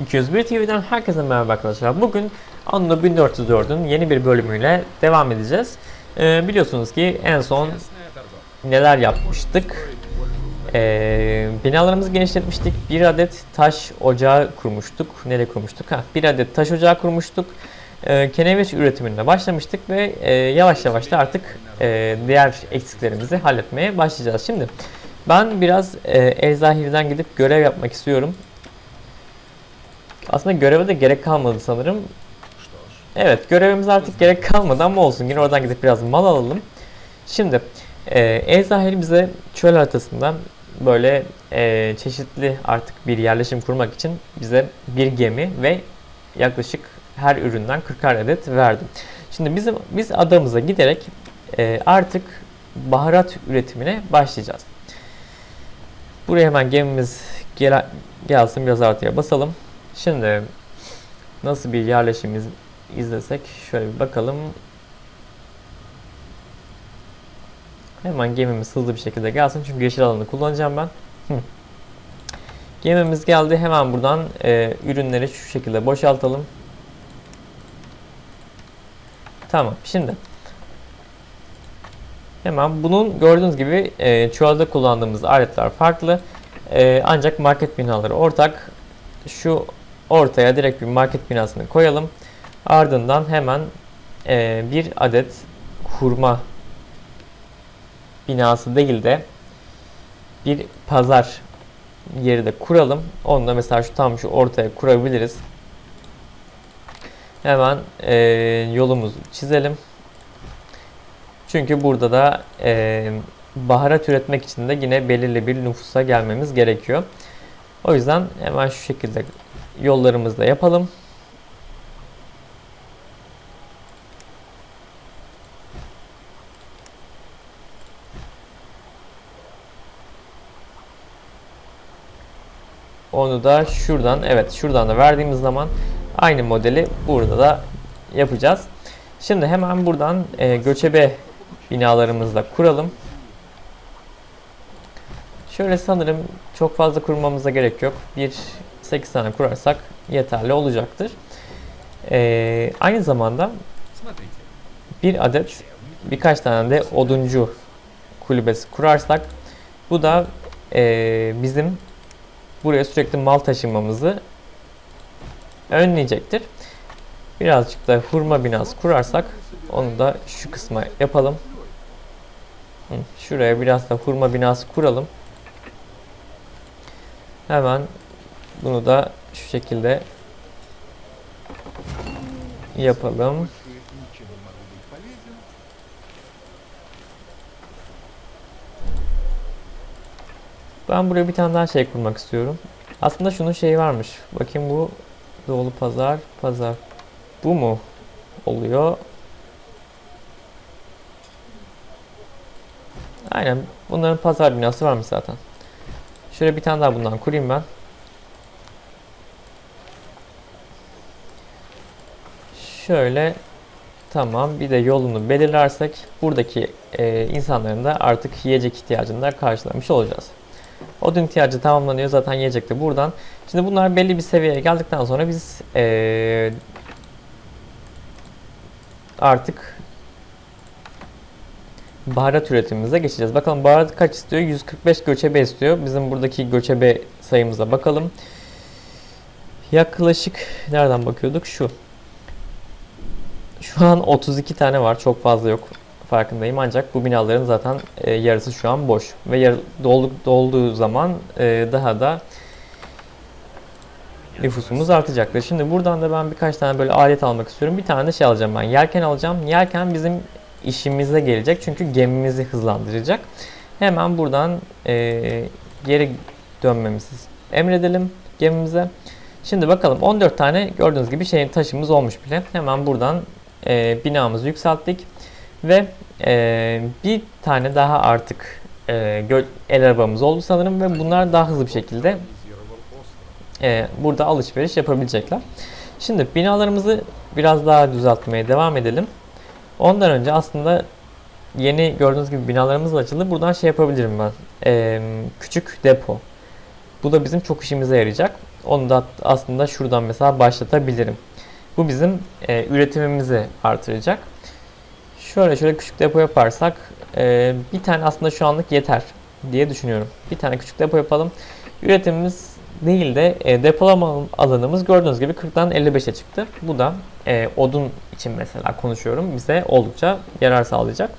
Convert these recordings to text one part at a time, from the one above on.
201 TV'den herkese merhaba arkadaşlar. Bugün Anno 1404'ün yeni bir bölümüyle devam edeceğiz. Ee, biliyorsunuz ki en son neler yapmıştık? Ee, binalarımızı genişletmiştik. Bir adet taş ocağı kurmuştuk. Nereye kurmuştuk? Ha, bir adet taş ocağı kurmuştuk. Ee, keneviç üretimine başlamıştık ve e, yavaş yavaş da artık e, diğer eksiklerimizi halletmeye başlayacağız. Şimdi ben biraz e, Eczahir'den gidip görev yapmak istiyorum. Aslında göreve de gerek kalmadı sanırım. Evet görevimiz artık gerek kalmadı ama olsun yine oradan gidip biraz mal alalım. Şimdi e, Ezahir bize çöl haritasından böyle e, çeşitli artık bir yerleşim kurmak için bize bir gemi ve yaklaşık her üründen 40 adet verdi. Şimdi bizim biz adamıza giderek e, artık baharat üretimine başlayacağız. Buraya hemen gemimiz gel gelsin biraz artıya basalım. Şimdi nasıl bir yerleşim iz- izlesek şöyle bir bakalım. Hemen gemimiz hızlı bir şekilde gelsin çünkü yeşil alanı kullanacağım ben. Gemimiz geldi. Hemen buradan e, ürünleri şu şekilde boşaltalım. Tamam. Şimdi hemen bunun gördüğünüz gibi e, çuvalda kullandığımız aletler farklı. E, ancak market binaları ortak. Şu ortaya direkt bir market binasını koyalım. Ardından hemen e, bir adet hurma binası değil de bir pazar yeri de kuralım. Onu da mesela şu tam şu ortaya kurabiliriz. Hemen e, yolumuzu çizelim. Çünkü burada da e, baharat üretmek için de yine belirli bir nüfusa gelmemiz gerekiyor. O yüzden hemen şu şekilde yollarımızı da yapalım. Onu da şuradan evet şuradan da verdiğimiz zaman aynı modeli burada da yapacağız. Şimdi hemen buradan e, göçebe binalarımızı da kuralım. Şöyle sanırım çok fazla kurmamıza gerek yok. Bir 8 tane kurarsak yeterli olacaktır. Ee, aynı zamanda bir adet birkaç tane de oduncu kulübesi kurarsak bu da ee, bizim buraya sürekli mal taşımamızı önleyecektir. Birazcık da hurma binası kurarsak onu da şu kısma yapalım. Şuraya biraz da hurma binası kuralım. Hemen bunu da şu şekilde yapalım. Ben buraya bir tane daha şey kurmak istiyorum. Aslında şunun şeyi varmış. Bakayım bu Doğulu Pazar, Pazar. Bu mu oluyor? Aynen. Bunların pazar binası varmış zaten. Şöyle bir tane daha bundan kurayım ben. Şöyle tamam bir de yolunu belirlersek buradaki e, insanların da artık yiyecek ihtiyacını da karşılamış olacağız. Odun ihtiyacı tamamlanıyor zaten yiyecek de buradan. Şimdi bunlar belli bir seviyeye geldikten sonra biz e, artık baharat üretimimize geçeceğiz. Bakalım baharat kaç istiyor? 145 göçebe istiyor. Bizim buradaki göçebe sayımıza bakalım. Yaklaşık nereden bakıyorduk? Şu. Şu an 32 tane var. Çok fazla yok. Farkındayım. Ancak bu binaların zaten e, yarısı şu an boş. Ve yar, doldu, dolduğu zaman e, daha da nüfusumuz artacaktır. Şimdi buradan da ben birkaç tane böyle alet almak istiyorum. Bir tane de şey alacağım ben. Yelken alacağım. Yelken bizim işimize gelecek. Çünkü gemimizi hızlandıracak. Hemen buradan e, geri dönmemizi emredelim gemimize. Şimdi bakalım 14 tane gördüğünüz gibi şeyin taşımız olmuş bile. Hemen buradan e, binamızı yükselttik. Ve e, bir tane daha artık e, el arabamız oldu sanırım ve bunlar daha hızlı bir şekilde e, burada alışveriş yapabilecekler. Şimdi binalarımızı biraz daha düzeltmeye devam edelim. Ondan önce aslında yeni gördüğünüz gibi binalarımız açıldı. Buradan şey yapabilirim ben. E, küçük depo. Bu da bizim çok işimize yarayacak. Onu da aslında şuradan mesela başlatabilirim. Bu bizim e, üretimimizi artıracak. Şöyle şöyle küçük depo yaparsak e, bir tane aslında şu anlık yeter diye düşünüyorum. Bir tane küçük depo yapalım. Üretimimiz değil de e, depolama alanımız gördüğünüz gibi 40'tan 55'e çıktı. Bu da e, odun için mesela konuşuyorum. Bize oldukça yarar sağlayacak.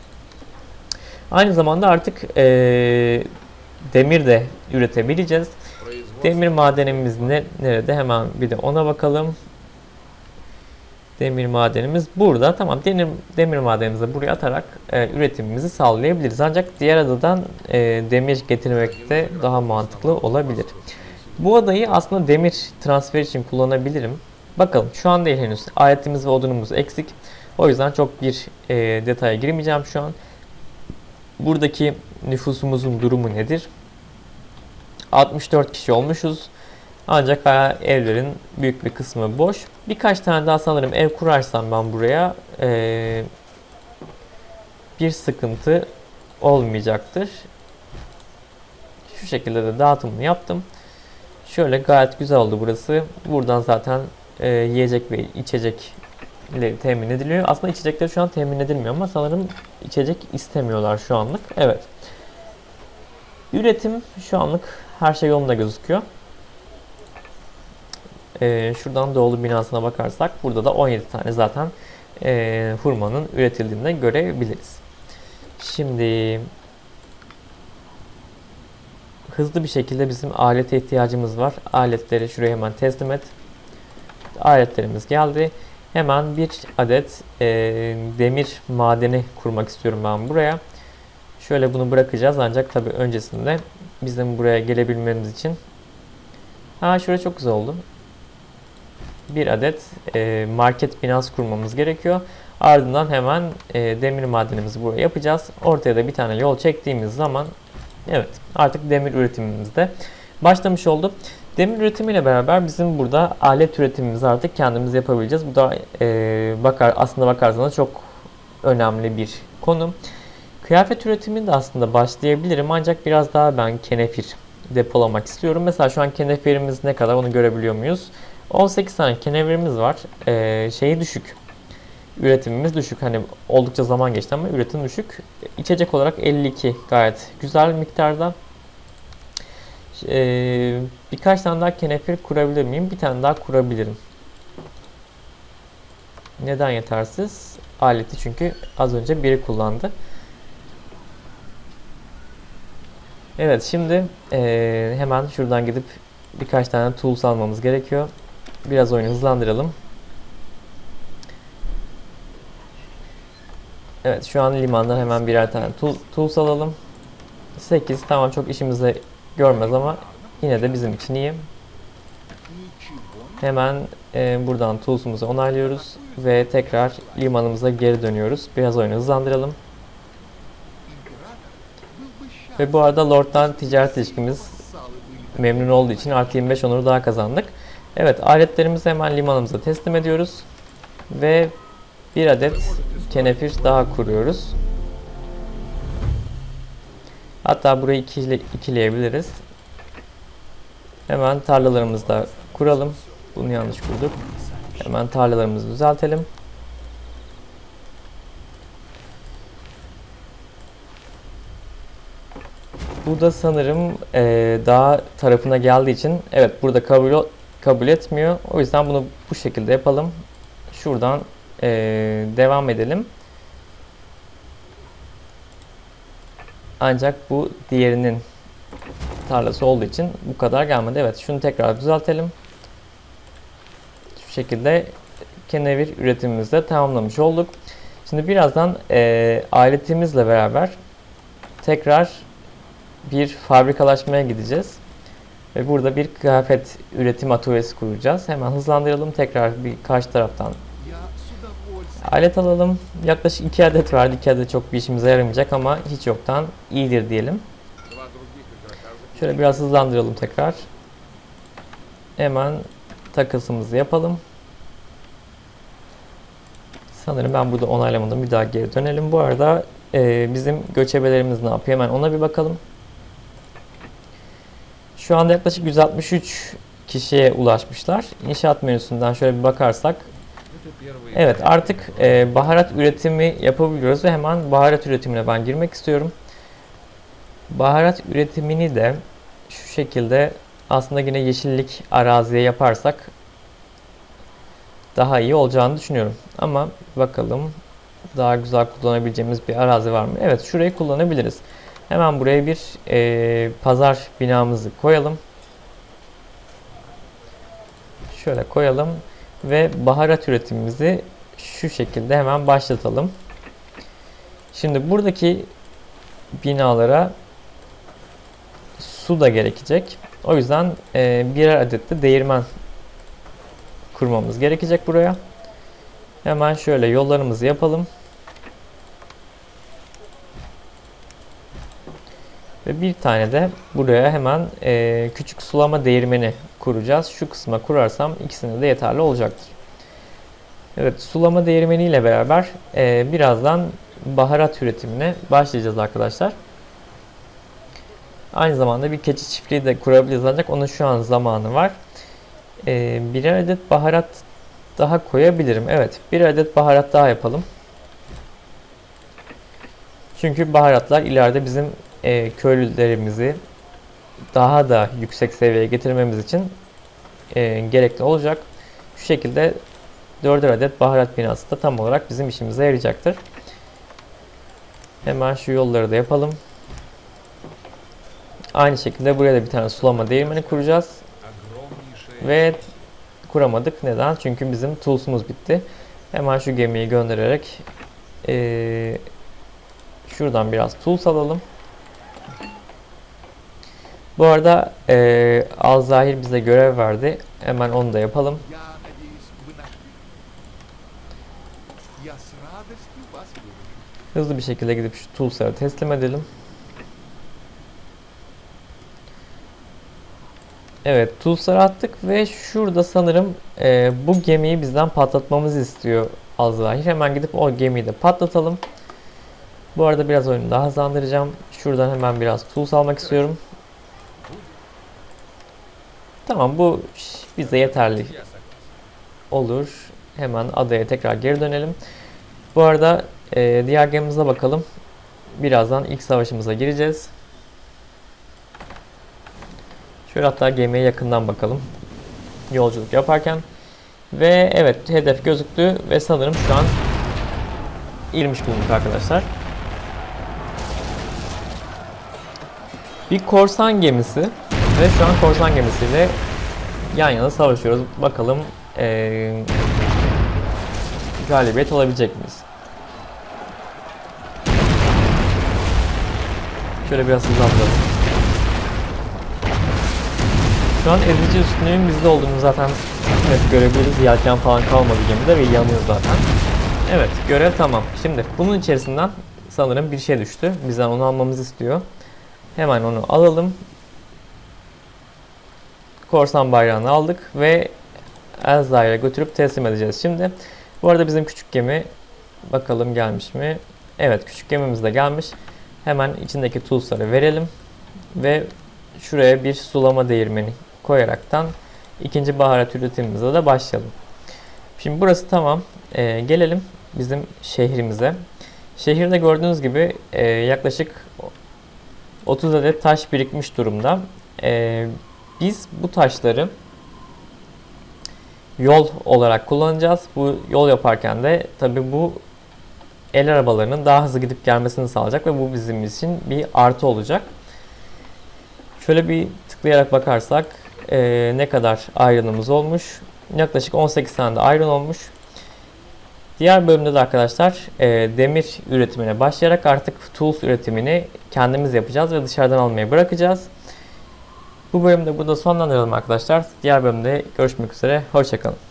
Aynı zamanda artık e, demir de üretebileceğiz. Demir madenimiz ne, nerede? Hemen bir de ona bakalım. Demir madenimiz burada. Tamam demir, demir madenimizi de buraya atarak e, üretimimizi sağlayabiliriz. Ancak diğer adadan e, demir getirmek de daha mantıklı olabilir. Bu adayı aslında demir transfer için kullanabilirim. Bakalım şu an değil henüz. Aletimiz ve odunumuz eksik. O yüzden çok bir e, detaya girmeyeceğim şu an. Buradaki nüfusumuzun durumu nedir? 64 kişi olmuşuz. Ancak hala evlerin büyük bir kısmı boş. Birkaç tane daha sanırım ev kurarsam ben buraya eee, bir sıkıntı olmayacaktır. Şu şekilde de dağıtımını yaptım. Şöyle gayet güzel oldu burası. Buradan zaten eee, yiyecek ve içecekleri temin ediliyor. Aslında içecekler şu an temin edilmiyor ama sanırım içecek istemiyorlar şu anlık. Evet. Üretim şu anlık her şey yolunda gözüküyor. Ee, şuradan Doğulu binasına bakarsak burada da 17 tane zaten ee, hurmanın üretildiğini görebiliriz. Şimdi hızlı bir şekilde bizim alete ihtiyacımız var. Aletleri şuraya hemen teslim et. Aletlerimiz geldi. Hemen bir adet ee, demir madeni kurmak istiyorum ben buraya. Şöyle bunu bırakacağız ancak tabii öncesinde bizim buraya gelebilmemiz için Ha şurası çok güzel oldu. Bir adet e, market binası kurmamız gerekiyor. Ardından hemen e, demir madenimizi buraya yapacağız. Ortaya da bir tane yol çektiğimiz zaman evet artık demir üretimimiz de başlamış oldu. Demir üretimiyle beraber bizim burada alet üretimimizi artık kendimiz yapabileceğiz. Bu da e, bakar aslında bakarsanız çok önemli bir konu. Kıyafet üretimini de aslında başlayabilirim ancak biraz daha ben kenefir depolamak istiyorum. Mesela şu an kenefirimiz ne kadar onu görebiliyor muyuz? 18 tane kenefirimiz var. Ee, şeyi düşük. Üretimimiz düşük. Hani oldukça zaman geçti ama üretim düşük. İçecek olarak 52 gayet güzel miktarda. Ee, birkaç tane daha kenefir kurabilir miyim? Bir tane daha kurabilirim. Neden yetersiz? Aleti çünkü az önce biri kullandı. Evet şimdi eee, hemen şuradan gidip birkaç tane tools almamız gerekiyor. Biraz oyunu hızlandıralım. Evet şu an limandan hemen birer tane tool, tools alalım. 8 tamam çok işimize görmez ama yine de bizim için iyi. Hemen e, buradan tools'umuzu onaylıyoruz ve tekrar limanımıza geri dönüyoruz. Biraz oyunu hızlandıralım. Ve bu arada Lord'dan ticaret ilişkimiz memnun olduğu için artı 25 onuru daha kazandık. Evet aletlerimizi hemen limanımıza teslim ediyoruz. Ve bir adet kenefir daha kuruyoruz. Hatta burayı ikile, ikileyebiliriz. Hemen tarlalarımızı da kuralım. Bunu yanlış kurduk. Hemen tarlalarımızı düzeltelim. Bu da sanırım eee dağ tarafına geldiği için evet burada kabul kabul etmiyor. O yüzden bunu bu şekilde yapalım. Şuradan eee, devam edelim. Ancak bu diğerinin tarlası olduğu için bu kadar gelmedi. Evet şunu tekrar düzeltelim. Şu şekilde kenevir üretimimizi de tamamlamış olduk. Şimdi birazdan eee aletimizle beraber tekrar bir fabrikalaşmaya gideceğiz. Ve burada bir kıyafet üretim atölyesi kuracağız. Hemen hızlandıralım. Tekrar bir karşı taraftan alet alalım. Yaklaşık 2 adet verdi. 2 adet çok bir işimize yaramayacak ama hiç yoktan iyidir diyelim. Şöyle biraz hızlandıralım tekrar. Hemen takısımızı yapalım. Sanırım ben burada onaylamadım. Bir daha geri dönelim. Bu arada e, bizim göçebelerimiz ne yapıyor? Hemen ona bir bakalım. Şu anda yaklaşık 163 kişiye ulaşmışlar. İnşaat menüsünden şöyle bir bakarsak Evet artık e, baharat üretimi yapabiliyoruz ve hemen baharat üretimine ben girmek istiyorum. Baharat üretimini de şu şekilde aslında yine yeşillik araziye yaparsak daha iyi olacağını düşünüyorum. Ama bakalım daha güzel kullanabileceğimiz bir arazi var mı? Evet şurayı kullanabiliriz. Hemen buraya bir e, pazar binamızı koyalım. Şöyle koyalım ve baharat üretimimizi şu şekilde hemen başlatalım. Şimdi buradaki binalara su da gerekecek. O yüzden e, birer adet de değirmen kurmamız gerekecek buraya. Hemen şöyle yollarımızı yapalım. Ve bir tane de buraya hemen e, küçük sulama değirmeni kuracağız. Şu kısma kurarsam ikisine de yeterli olacaktır. Evet sulama değirmeni ile beraber e, birazdan baharat üretimine başlayacağız arkadaşlar. Aynı zamanda bir keçi çiftliği de kurabiliriz ancak onun şu an zamanı var. E, birer adet baharat daha koyabilirim. Evet bir adet baharat daha yapalım. Çünkü baharatlar ileride bizim e, köylülerimizi daha da yüksek seviyeye getirmemiz için e, gerekli olacak. Şu şekilde 4'er adet baharat binası da tam olarak bizim işimize yarayacaktır. Hemen şu yolları da yapalım. Aynı şekilde buraya da bir tane sulama değirmeni kuracağız. Ve kuramadık. Neden? Çünkü bizim tools'umuz bitti. Hemen şu gemiyi göndererek ee, şuradan biraz tools alalım. Bu arada e, Alzahir bize görev verdi. Hemen onu da yapalım. Hızlı bir şekilde gidip şu Tulsa'ya teslim edelim. Evet Tulsar'ı attık ve şurada sanırım e, bu gemiyi bizden patlatmamızı istiyor Azrail. Hemen gidip o gemiyi de patlatalım. Bu arada biraz oyunu daha hızlandıracağım. Şuradan hemen biraz Tuls almak istiyorum. Tamam bu bize yeterli olur. Hemen adaya tekrar geri dönelim. Bu arada e, diğer gemimize bakalım. Birazdan ilk savaşımıza gireceğiz. Şöyle hatta gemiye yakından bakalım. Yolculuk yaparken. Ve evet hedef gözüktü ve sanırım şu an girmiş bulunduk arkadaşlar. Bir korsan gemisi ve şu an korsan gemisiyle yan yana savaşıyoruz. Bakalım eee galibiyet alabilecek miyiz? Şöyle biraz hızlandıralım. Şu an ezici üstünlüğün bizde olduğunu zaten evet görebiliriz. Yelken falan kalmadı gemide ve yanıyor zaten. Evet görev tamam. Şimdi bunun içerisinden sanırım bir şey düştü. Bizden onu almamızı istiyor. Hemen onu alalım. Korsan bayrağını aldık ve Elza'ya götürüp teslim edeceğiz şimdi. Bu arada bizim küçük gemi bakalım gelmiş mi? Evet küçük gemimiz de gelmiş. Hemen içindeki tools'ları verelim ve şuraya bir sulama değirmeni koyaraktan ikinci baharat üretimimize de başlayalım. Şimdi burası tamam. Ee, gelelim bizim şehrimize. Şehirde gördüğünüz gibi e, yaklaşık 30 adet taş birikmiş durumda. Ee, biz bu taşları yol olarak kullanacağız. Bu yol yaparken de tabi bu el arabalarının daha hızlı gidip gelmesini sağlayacak ve bu bizim için bir artı olacak. Şöyle bir tıklayarak bakarsak eee, ne kadar ayrınımız olmuş. Yaklaşık 18 tane de ayrın olmuş. Diğer bölümde de arkadaşlar eee, demir üretimine başlayarak artık tools üretimini kendimiz yapacağız ve dışarıdan almayı bırakacağız. Bu bölümde burada sonlandıralım arkadaşlar. Diğer bölümde görüşmek üzere. Hoşçakalın.